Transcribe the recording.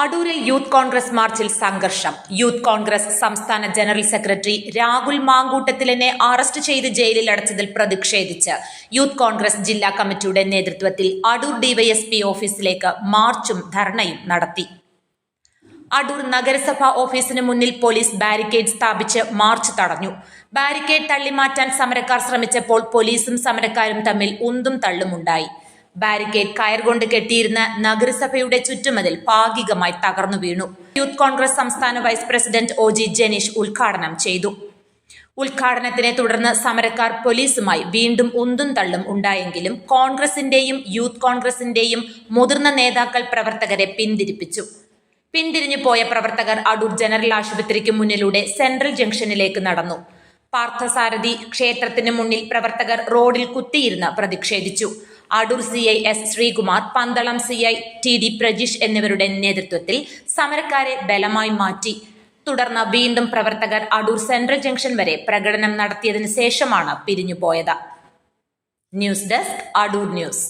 അടൂരിൽ യൂത്ത് കോൺഗ്രസ് മാർച്ചിൽ സംഘർഷം. യൂത്ത് കോൺഗ്രസ് സംസ്ഥാന ജനറൽ സെക്രട്ടറി രാഹുൽ മാങ്കൂട്ടത്തിലിനെ അറസ്റ്റ് ചെയ്ത് ജയിലിൽ അടച്ചതിൽ പ്രതിഷേധിച്ച്. യൂത്ത് കോൺഗ്രസ് ജില്ലാ കമ്മിറ്റിയുടെ നേതൃത്വത്തിൽ അടൂർ ഡിവൈഎസ്പി ഓഫീസിലേക്ക് മാർച്ചും ധർണയും നടത്തി. അടൂർ നഗരസഭാ ഓഫീസിന് മുന്നിൽ പോലീസ് ബാരിക്കേഡ് സ്ഥാപിച്ച് മാർച്ച് തടഞ്ഞു. ബാരിക്കേഡ് തള്ളിമാറ്റാൻ സമരക്കാർ ശ്രമിച്ചപ്പോൾ പോലീസും സമരക്കാരും തമ്മിൽ ഉന്തും തള്ളുമുണ്ടായി. ബാരിക്കേഡ് കയർ കൊണ്ട് കെട്ടിയിരുന്ന നഗരസഭയുടെ ചുറ്റുമതിൽ ഭാഗികമായി തകർന്നു വീണു. യൂത്ത് കോൺഗ്രസ് സംസ്ഥാന vice president O G Janeesh ഉദ്ഘാടനം ചെയ്തു. ഉദ്ഘാടനത്തിനെ തുടർന്ന് സമരക്കാർ പോലീസുമായി വീണ്ടും ഉന്തും തള്ളും ഉണ്ടായെങ്കിലും കോൺഗ്രസിന്റെയും യൂത്ത് കോൺഗ്രസിന്റെയും മുതിർന്ന നേതാക്കൾ പ്രവർത്തകരെ പിന്തിരിപ്പിച്ചു. പിന്തിരിഞ്ഞു പോയ പ്രവർത്തകർ അടൂർ ജനറൽ ആശുപത്രിക്ക് മുന്നിലൂടെ സെൻട്രൽ ജംഗ്ഷനിലേക്ക് നടന്നു. പാർത്ഥസാരഥി ക്ഷേത്രത്തിന് മുന്നിൽ പ്രവർത്തകർ റോഡിൽ കുത്തിയിരുന്ന് പ്രതിഷേധിച്ചു. Adoor C I S Sreekumar Pandalam C I T D Prajeesh എന്നിവരുടെ നേതൃത്വത്തിൽ സമരക്കാരെ ബലമായി മാറ്റി. തുടർന്ന് വീണ്ടും പ്രവർത്തകർ അടൂർ സെൻട്രൽ ജംഗ്ഷൻ വരെ പ്രകടനം നടത്തിയതിനു ശേഷമാണ് പിരിഞ്ഞുപോയത്. News desk Adoor news.